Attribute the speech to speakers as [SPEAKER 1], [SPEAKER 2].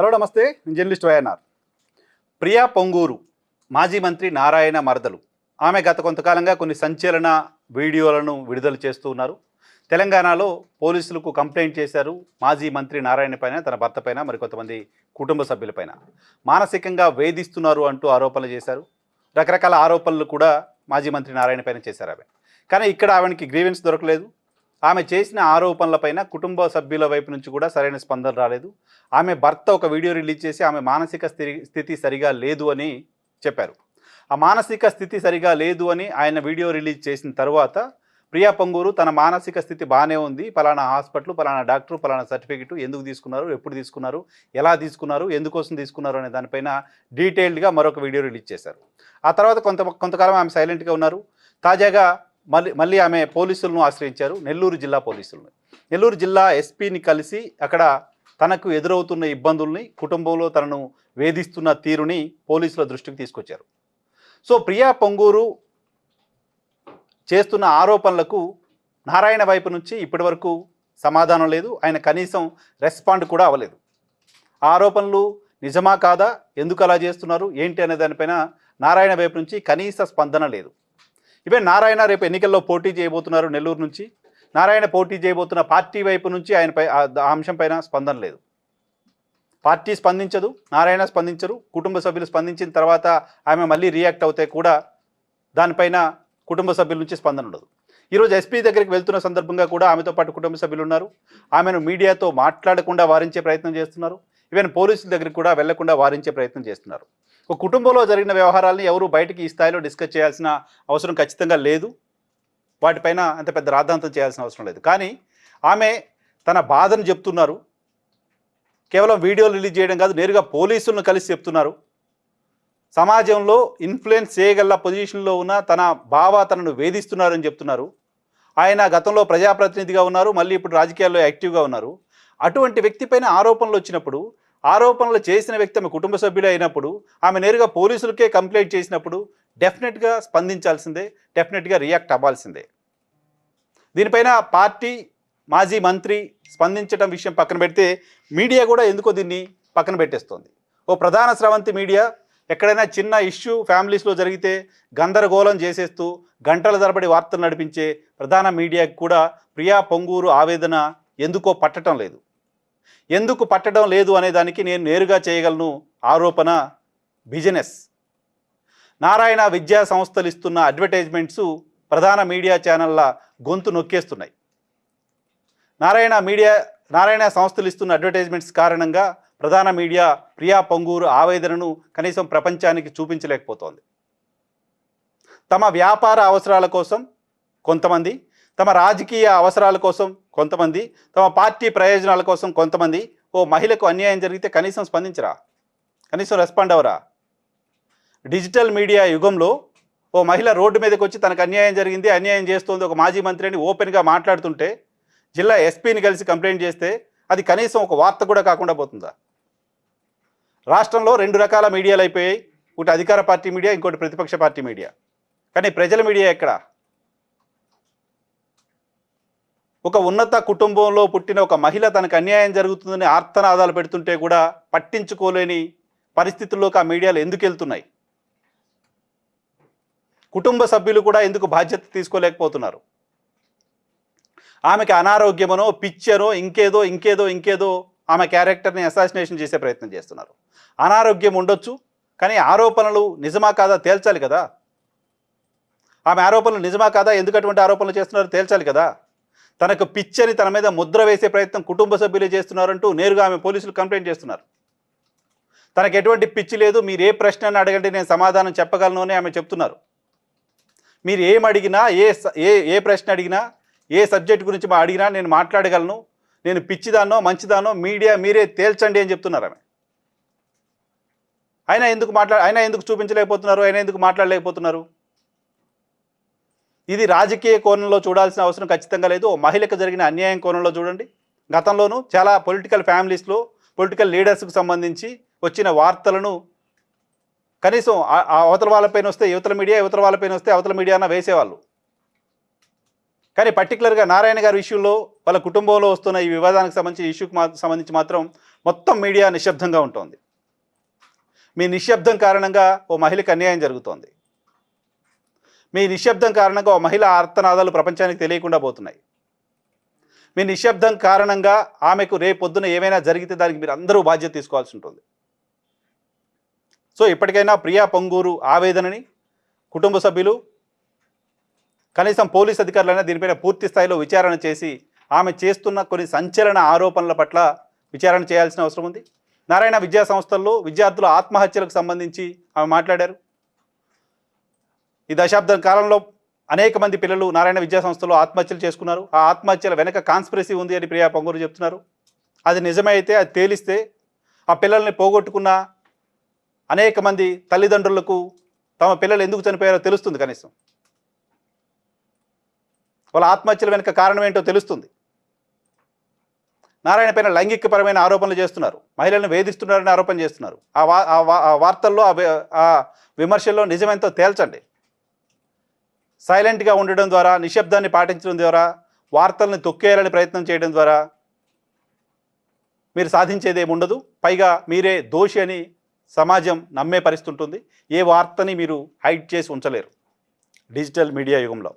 [SPEAKER 1] Hello నమస్తే. Journalist YNR. Priya Ponguru మాజీ మంత్రి నారాయణ మరదలు. ఆమె గత కొంతకాలంగా కొన్ని సంచలన వీడియోలను విడుదల చేస్తూ ఉన్నారు. తెలంగాణలో పోలీసులకు కంప్లైంట్ చేశారు మాజీ మంత్రి నారాయణ పైన తన భర్త పైన మరికొంతమంది కుటుంబ సభ్యులపైన మానసికంగా వేధిస్తున్నారు అంటూ ఆరోపణలు చేశారు. రకరకాల ఆరోపణలు కూడా మాజీ మంత్రి నారాయణ పైన చేశారు ఆమె. కానీ ఇక్కడ ఆమెకి గ్రీవెన్స్ దొరకలేదు. ఆమె చేసిన ఆరోపణలపైన కుటుంబ సభ్యుల వైపు నుంచి కూడా సరైన స్పందన రాలేదు. ఆమె భర్త ఒక వీడియో రిలీజ్ చేసి ఆమె మానసిక స్థితి స్థితి సరిగా లేదు అని చెప్పారు. ఆ మానసిక స్థితి సరిగా లేదు అని ఆయన వీడియో రిలీజ్ చేసిన తర్వాత ప్రియా పొంగూరు తన మానసిక స్థితి బాగానే ఉంది. పలానా హాస్పిటల్ పలానా డాక్టర్ పలానా సర్టిఫికెట్ ఎందుకు తీసుకున్నారు ఎప్పుడు తీసుకున్నారు ఎలా తీసుకున్నారు ఎందుకోసం తీసుకున్నారు అనే దానిపైన డీటెయిల్డ్గా మరొక వీడియో రిలీజ్ చేశారు. ఆ తర్వాత కొంత కొంతకాలం ఆమె సైలెంట్గా ఉన్నారు. తాజాగా మళ్ళీ మళ్ళీ ఆమె పోలీసులను ఆశ్రయించారు నెల్లూరు జిల్లా పోలీసులను. నెల్లూరు జిల్లా ఎస్పీని కలిసి అక్కడ తనకు ఎదురవుతున్న ఇబ్బందుల్ని కుటుంబంలో తనను వేధిస్తున్న తీరుని పోలీసుల దృష్టికి తీసుకొచ్చారు. సో ప్రియా పొంగూరు చేస్తున్న ఆరోపణలకు నారాయణ వైపు నుంచి ఇప్పటివరకు సమాధానం లేదు. ఆయన కనీసం రెస్పాండ్ కూడా అవ్వలేదు. ఆ ఆరోపణలు నిజమా కాదా? ఎందుకు అలా చేస్తున్నారు? ఏంటి అనే దానిపైన నారాయణ వైపు నుంచి కనీస స్పందన లేదు. ఇవే నారాయణ రేపు ఎన్నికల్లో పోటీ చేయబోతున్నారు నెల్లూరు నుంచి. నారాయణ పోటీ చేయబోతున్న పార్టీ వైపు నుంచి ఆయనపై ఆ అంశంపైన అంశం పైన స్పందన లేదు. పార్టీ స్పందించదు నారాయణ స్పందించరు కుటుంబ సభ్యులు స్పందించిన తర్వాత ఆమె మళ్ళీ రియాక్ట్ అవుతే కూడా దానిపైన కుటుంబ సభ్యుల నుంచి స్పందన ఉండదు. ఈరోజు ఎస్పీ దగ్గరికి వెళ్తున్న సందర్భంగా కూడా ఆమెతో పాటు కుటుంబ సభ్యులు ఉన్నారు. ఆమెను మీడియాతో మాట్లాడకుండా వారించే ప్రయత్నం చేస్తున్నారు. ఈవెన్ పోలీసుల దగ్గరికి కూడా వెళ్ళకుండా వారించే ప్రయత్నం చేస్తున్నారు. ఒక కుటుంబంలో జరిగిన వ్యవహారాలను ఎవరు బయటికి ఈ స్థాయిలో డిస్కస్ చేయాల్సిన అవసరం ఖచ్చితంగా లేదు. వాటిపైన అంత పెద్ద రాద్ధాంతం చేయాల్సిన అవసరం లేదు. కానీ ఆమె తన బాధను చెప్తున్నారు. కేవలం వీడియోలు రిలీజ్ చేయడం కాదు నేరుగా పోలీసులను కలిసి చెప్తున్నారు. సమాజంలో ఇన్ఫ్లుయెన్స్ చేయగల పొజిషన్లో ఉన్న తన బావ తనను వేధిస్తున్నారని చెప్తున్నారు. ఆయన గతంలో ప్రజాప్రతినిధిగా ఉన్నారు మళ్ళీ ఇప్పుడు రాజకీయాల్లో యాక్టివ్గా ఉన్నారు. అటువంటి వ్యక్తిపైన ఆరోపణలు వచ్చినప్పుడు ఆరోపణలు చేసిన వ్యక్తి ఆమె కుటుంబ సభ్యులే అయినప్పుడు ఆమె నేరుగా పోలీసులకే కంప్లైంట్ చేసినప్పుడు డెఫినెట్గా స్పందించాల్సిందే డెఫినెట్గా రియాక్ట్ అవ్వాల్సిందే. దీనిపైన పార్టీ మాజీ మంత్రి స్పందించడం విషయం పక్కన పెడితే మీడియా కూడా ఎందుకో దీన్ని పక్కన పెట్టేస్తోంది. ఓ ప్రధాన స్రవంతి మీడియా ఎక్కడైనా చిన్న ఇష్యూ ఫ్యామిలీస్లో జరిగితే గందరగోళం చేసేస్తూ గంటల తరబడి వార్తలు నడిపించే ప్రధాన మీడియాకి కూడా ప్రియా పొంగూరు ఆవేదన ఎందుకో పట్టడం లేదు. ఎందుకు పట్టడం లేదు అనే దానికి నేను నేరుగా చేయగలను? ఆరోపణ బిజినెస్. నారాయణ విద్యా సంస్థలు ఇస్తున్న అడ్వర్టైజ్మెంట్స్ ప్రధాన మీడియా ఛానళ్ళ గొంతు నొక్కేస్తున్నాయి. నారాయణ మీడియా నారాయణ సంస్థలు ఇస్తున్న అడ్వర్టైజ్మెంట్స్ కారణంగా ప్రధాన మీడియా ప్రియా పొంగూరు ఆవేదనను కనీసం ప్రపంచానికి చూపించలేకపోతోంది. తమ వ్యాపార అవసరాల కోసం కొంతమంది తమ రాజకీయ అవసరాల కోసం కొంతమంది తమ పార్టీ ప్రయోజనాల కోసం కొంతమంది ఓ మహిళకు అన్యాయం జరిగితే కనీసం స్పందించరా? కనీసం రెస్పాండ్ అవరా డిజిటల్ మీడియా యుగంలో ఓ మహిళ రోడ్డు మీదకి వచ్చి తనకు అన్యాయం జరిగింది అన్యాయం చేస్తోంది ఒక మాజీ మంత్రి అని ఓపెన్గా మాట్లాడుతుంటే జిల్లా ఎస్పీని కలిసి కంప్లైంట్ చేస్తే అది కనీసం ఒక వార్త కూడా కాకుండా పోతుందా? రాష్ట్రంలో రెండు రకాల మీడియాలు అయిపోయాయి. ఒకటి అధికార పార్టీ మీడియా ఇంకోటి ప్రతిపక్ష పార్టీ మీడియా. కానీ ప్రజల మీడియా ఎక్కడ? ఒక ఉన్నత కుటుంబంలో పుట్టిన ఒక మహిళ తనకు అన్యాయం జరుగుతుందని ఆర్తనాదాలు పెడుతుంటే కూడా పట్టించుకోలేని పరిస్థితుల్లోకి ఆ మీడియాలు ఎందుకు వెళ్తున్నాయి? కుటుంబ సభ్యులు కూడా ఎందుకు బాధ్యత తీసుకోలేకపోతున్నారు? ఆమెకి అనారోగ్యమనో పిచ్చనో ఇంకేదో ఇంకేదో ఇంకేదో ఆమె క్యారెక్టర్ని అసాసినేషన్ చేసే ప్రయత్నం చేస్తున్నారు. అనారోగ్యం ఉండొచ్చు కానీ ఆరోపణలు నిజమా కాదా తేల్చాలి కదా? ఆమె ఆరోపణలు నిజమా కాదా? ఎందుకు అటువంటి ఆరోపణలు చేస్తున్నారో తేల్చాలి కదా? తనకు పిచ్చని తన మీద ముద్ర వేసే ప్రయత్నం కుటుంబ సభ్యులు చేస్తున్నారంటూ నేరుగా ఆమె పోలీసులు కంప్లైంట్ చేస్తున్నారు. తనకు ఎటువంటి పిచ్చి లేదు మీరు ఏ ప్రశ్న అడగండి నేను సమాధానం చెప్పగలను అని ఆమె చెప్తున్నారు. మీరు ఏం అడిగినా ఏ ఏ ఏ ప్రశ్న అడిగినా ఏ సబ్జెక్ట్ గురించి మా అడిగినా నేను మాట్లాడగలను. నేను పిచ్చిదానో మంచిదానో మీడియా మీరే తేల్చండి అని చెప్తున్నారు ఆమె. అయినా ఎందుకు మాట్లా అయినా ఎందుకు చూపించలేకపోతున్నారు అయినా ఎందుకు మాట్లాడలేకపోతున్నారు? ఇది రాజకీయ కోణంలో చూడాల్సిన అవసరం ఖచ్చితంగా లేదు. మహిళకు జరిగిన అన్యాయం కోణంలో చూడండి. గతంలోనూ చాలా పొలిటికల్ ఫ్యామిలీస్లో పొలిటికల్ లీడర్స్కు సంబంధించి వచ్చిన వార్తలను కనీసం అవతల వాళ్ళపైన వస్తే యువతల మీడియా యువతల వాళ్ళపైన వస్తే అవతల మీడియా అన్న వేసేవాళ్ళు. కానీ పర్టికులర్గా నారాయణ గారి విషయంలో వాళ్ళ కుటుంబంలో వస్తున్న ఈ వివాదానికి సంబంధించి ఇష్యూకి మా సంబంధించి మాత్రం మొత్తం మీడియా నిశ్శబ్దంగా ఉంటుంది. మీ నిశ్శబ్దం కారణంగా ఓ మహిళకు అన్యాయం జరుగుతోంది. మీ నిశ్శబ్దం కారణంగా ఓ మహిళ ఆర్తనాదాలు ప్రపంచానికి తెలియకుండా పోతున్నాయి. మీ నిశ్శబ్దం కారణంగా ఆమెకు రేపొద్దున ఏమైనా జరిగితే దానికి మీరు అందరూ బాధ్యత తీసుకోవాల్సి ఉంటుంది. సో ఇప్పటికైనా ప్రియా పొంగూరు ఆవేదనని కుటుంబ సభ్యులు కనీసం పోలీస్ అధికారులైనా దీనిపైన పూర్తి స్థాయిలో విచారణ చేసి ఆమె చేస్తున్న కొన్ని సంచలన ఆరోపణల పట్ల విచారణ చేయాల్సిన అవసరం ఉంది. నారాయణ విద్యా సంస్థల్లో విద్యార్థుల ఆత్మహత్యలకు సంబంధించి ఆమె మాట్లాడారు. ఈ దశాబ్దం కాలంలో అనేక మంది పిల్లలు నారాయణ విద్యా సంస్థలో ఆత్మహత్యలు చేసుకున్నారు. ఆ ఆత్మహత్యల వెనక కాన్స్పిరసీ ఉంది అని ప్రియా పొంగూరు చెప్తున్నారు. అది నిజమే అయితే అది తేలిస్తే ఆ పిల్లల్ని పోగొట్టుకున్న అనేక మంది తల్లిదండ్రులకు తమ పిల్లలు ఎందుకు చనిపోయారో తెలుస్తుంది కనీసం. వాళ్ళ ఆత్మహత్యల వెనుక కారణం ఏంటో తెలుస్తుంది. నారాయణ పైన లైంగికపరమైన ఆరోపణలు చేస్తున్నారు. మహిళలను వేధిస్తున్నారని ఆరోపణ చేస్తున్నారు. ఆ వా వార్తల్లో ఆ ఆ విమర్శల్లో నిజమెంతో తేల్చండి. సైలెంట్గా ఉండడం ద్వారా నిశ్శబ్దాన్ని పాటించడం ద్వారా వార్తల్ని తొక్కేయాలని ప్రయత్నం చేయడం ద్వారా మీరు సాధించేది ఏమి ఉండదు. పైగా మీరే దోషి అని సమాజం నమ్మే పరిస్థితి ఉంటుంది. ఏ వార్తని మీరు హైడ్ చేసి ఉంచలేరు. డిజిటల్ మీడియా యుగంలో.